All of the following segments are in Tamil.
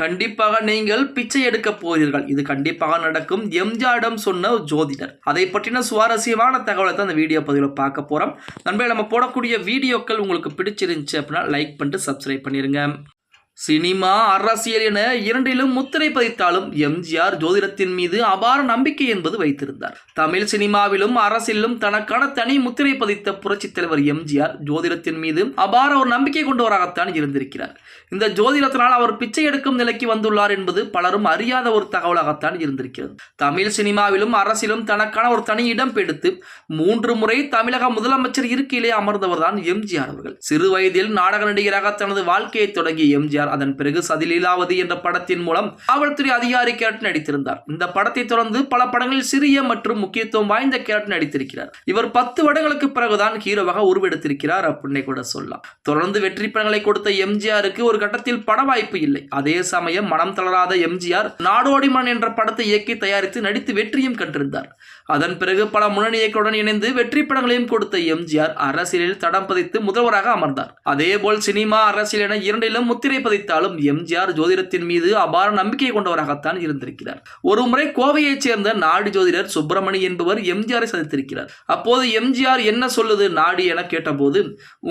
கண்டிப்பாக நீங்கள் பிச்சை எடுக்க போகிறீர்கள். இது கண்டிப்பாக நடக்கும். எம்ஜிஆரிடம் சொன்ன ஜோதிடர். அதை பற்றின சுவாரஸ்யமான தகவலை தான் இந்த வீடியோ பதிவில் பார்க்க போகிறோம் நண்பர்கள் நம்ம போடக்கூடிய வீடியோக்கள் உங்களுக்கு பிடிச்சிருந்துச்சு அப்படின்னா லைக் பண்ணிட்டு சப்ஸ்கிரைப் பண்ணிடுங்க சினிமா அரசியல் என இரண்டிலும் முத்திரை பதித்தாலும் எம்ஜிஆர் ஜோதிடத்தின் மீது அபார நம்பிக்கை என்பது வைத்திருந்தார். தமிழ் சினிமாவிலும் அரசிலும் தனக்கான தனி முத்திரை பதித்த புரட்சித் தலைவர் எம்ஜிஆர் ஜோதிடத்தின் மீது அபார ஒரு நம்பிக்கை கொண்டவராகத்தான் இருந்திருக்கிறார். இந்த ஜோதிடத்தினால் அவர் பிச்சை எடுக்கும் நிலைக்கு வந்துள்ளார் என்பது பலரும் அறியாத ஒரு தகவலாகத்தான் இருந்திருக்கிறது. தமிழ் சினிமாவிலும் அரசியலும் தனக்கான ஒரு தனி இடம் பெடுத்து மூன்று முறை தமிழக முதலமைச்சர் இருக்கையிலே அமர்ந்தவர் தான் எம்ஜிஆர் அவர்கள். சிறு வயதில் நாடக நடிகராக தனது வாழ்க்கையை தொடங்கிய எம்ஜிஆர் அதன் பிறகு சதிலீலாவதி என்ற படத்தின் மூலம் காவல்துறை அதிகாரி கேரட் நடித்திருந்தார். இந்த படத்தை தொடர்ந்து பல படங்களில் சிறிய மற்றும் முக்கியத்துவம் வாய்ந்த கேரட் நடித்திருக்கிறார். இவர் பத்து வருடங்களுக்கு பிறகுதான் ஹீரோவாக உருவெடுத்திருக்கிறார் அப்படின்னு கூட சொல்லலாம். தொடர்ந்து வெற்றி படங்களை கொடுத்த எம்ஜிஆருக்கு ஒரு கட்டத்தில் பட வாய்ப்பு இல்லை. அதே சமயம் மனம் தளராத எம்ஜிஆர் நாடோடிமன் என்ற படத்தை இயக்கி தயாரித்து நடித்து வெற்றியும் கண்டிருந்தார். அதன் பிறகு பல முன்னணி இயக்குடன் இணைந்து வெற்றி படங்களையும் கொடுத்த எம்ஜிஆர் அரசியலில் தடம் பதித்து முதல்வராக அமர்ந்தார். அதேபோல் சினிமா அரசியல் என இரண்டிலும் முத்திரை பதித்தாலும் எம்ஜிஆர் ஜோதிடத்தின் மீது அபார நம்பிக்கை கொண்டவராகத்தான் இருந்திருக்கிறார். ஒரு முறை கோவையைச் சேர்ந்த நாடு ஜோதிடர் சுப்பிரமணி என்பவர் எம்ஜிஆரை சந்தித்திருக்கிறார். அப்போது எம்ஜிஆர் என்ன சொல்லுது நாடு என கேட்டபோது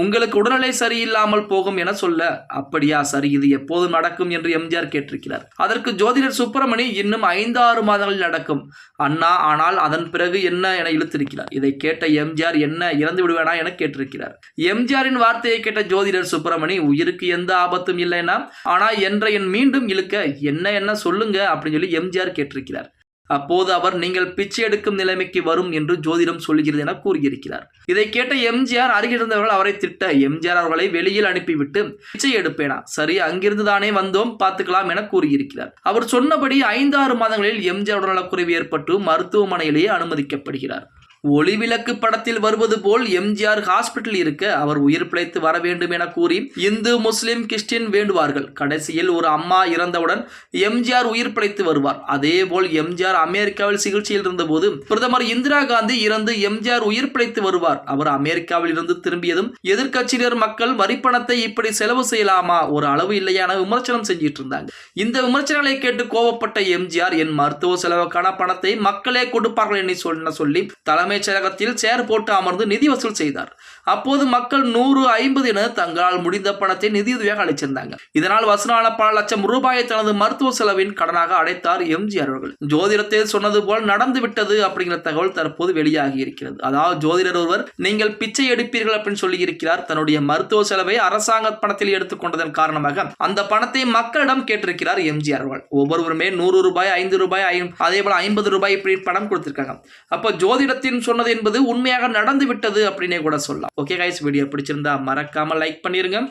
உங்களுக்கு உடல்நிலை சரியில்லாமல் போகும் என சொல்ல அப்படியா சரி இது எப்போது நடக்கும்? என்று எம்ஜிஆர் கேட்டிருக்கிறார். அதற்கு ஜோதிடர் சுப்பிரமணி இன்னும் ஐந்து ஆறு மாதங்களில் நடக்கும். அண்ணா ஆனால் அதன் பிறகு என்ன? என இழுத்திருக்கிறார். இதை கேட்ட எம்ஜிஆர் என்ன இறந்து விடுவேனா என கேட்டிருக்கிறார். எம்ஜிஆரின் வார்த்தையை கேட்ட ஜோதிடர் சுப்பிரமணி உயிருக்கு எந்த ஆபத்தும் இல்லை என இல்லைனா ஆனா என்ற என் மீண்டும் இழுக்க என்ன என்ன சொல்லுங்க அப்படின்னு சொல்லி எம்ஜிஆர் கேட்டிருக்கிறார். அப்போது அவர் நீங்கள் பிச்சை எடுக்கும் நிலைமைக்கு வரும் என்று ஜோதிடம் சொல்கிறது என கூறியிருக்கிறார். இதை கேட்ட எம்ஜிஆர் அருகிருந்தவர்கள் அவரை திட்ட எம்ஜிஆர் அவர்களை வெளியில் அனுப்பிவிட்டு பிச்சை எடுப்பேனா? சரி அங்கிருந்து தானே வந்தோம் பார்த்துக்கலாம் என கூறியிருக்கிறார். அவர் சொன்னபடி ஐந்தாறு மாதங்களில் எம்ஜிஆர் உடல்நலக்குறைவு ஏற்பட்டு மருத்துவமனையிலேயே அனுமதிக்கப்படுகிறார். ஒளிவிளக்கு படத்தில் வருவது போல் எம்ஜிஆர் ஹாஸ்பிட்டல் இருக்க அவர் உயிர் பிழைத்து வர வேண்டும் என கூறி இந்து முஸ்லிம் கிறிஸ்டின் வேண்டுவார்கள். கடைசியில் ஒரு அம்மா இறந்தவுடன் எம்ஜிஆர் உயிர் பிழைத்து வருவார். அதேபோல் எம்ஜிஆர் அமெரிக்காவில் சிகிச்சையில் இருந்தபோது பிரதமர் இந்திரா காந்தி இறந்து எம்ஜிஆர் உயிர் பிழைத்து வருவார். அவர் அமெரிக்காவில் இருந்து திரும்பியதும் எதிர்க்கட்சியினர் மக்கள் வரிப்பணத்தை இப்படி செலவு செய்யலாமா? ஒரு அளவு இல்லையான விமர்சனம் செஞ்சிட்டு இருந்தாங்க இந்த விமர்சனங்களை கேட்டு கோவப்பட்ட எம்ஜிஆர் என் மருத்துவ செலவுக்கான பணத்தை மக்களே கொடுப்பார்கள் என்று சொல்லி தலைமை அமைச்சரகத்தில் சேர் போட்டு அமர்ந்து நிதி வசூல் செய்தார். அப்போது மக்கள் நூறு ஐம்பது என தங்களால் முடிந்த பணத்தை நிதியுதவியாக அளிச்சிருந்தாங்க. இதனால் வசூலான பல லட்சம் ரூபாயை தனது மருத்துவ செலவின் கடனாக அடைத்தார் எம்ஜிஆர் அவர்கள். ஜோதிடத்தில் சொன்னது போல் நடந்து விட்டது அப்படிங்கிற தகவல் தற்போது வெளியாகி இருக்கிறது. அதாவது ஜோதிடர் ஒருவர் நீங்கள் பிச்சை எடுப்பீர்கள் அப்படின்னு சொல்லி இருக்கிறார். தன்னுடைய மருத்துவ செலவை அரசாங்க பணத்தில் எடுத்துக்கொண்டதன் காரணமாக அந்த பணத்தை மக்களிடம் கேட்டிருக்கிறார் எம்ஜிஆர் அவர்கள். ஒவ்வொருவருமே நூறு ரூபாய் ஐந்து ரூபாய் அதே போல ஐம்பது ரூபாய் இப்படி பணம் கொடுத்திருக்காங்க. அப்போ ஜோதிடத்தின் சொன்னது என்பது உண்மையாக நடந்து விட்டது அப்படின்னே கூட சொல்லலாம். ஓகே கைஸ் வீடியோ பிடிச்சிருந்தா மறக்காம லைக் பண்ணிருங்க.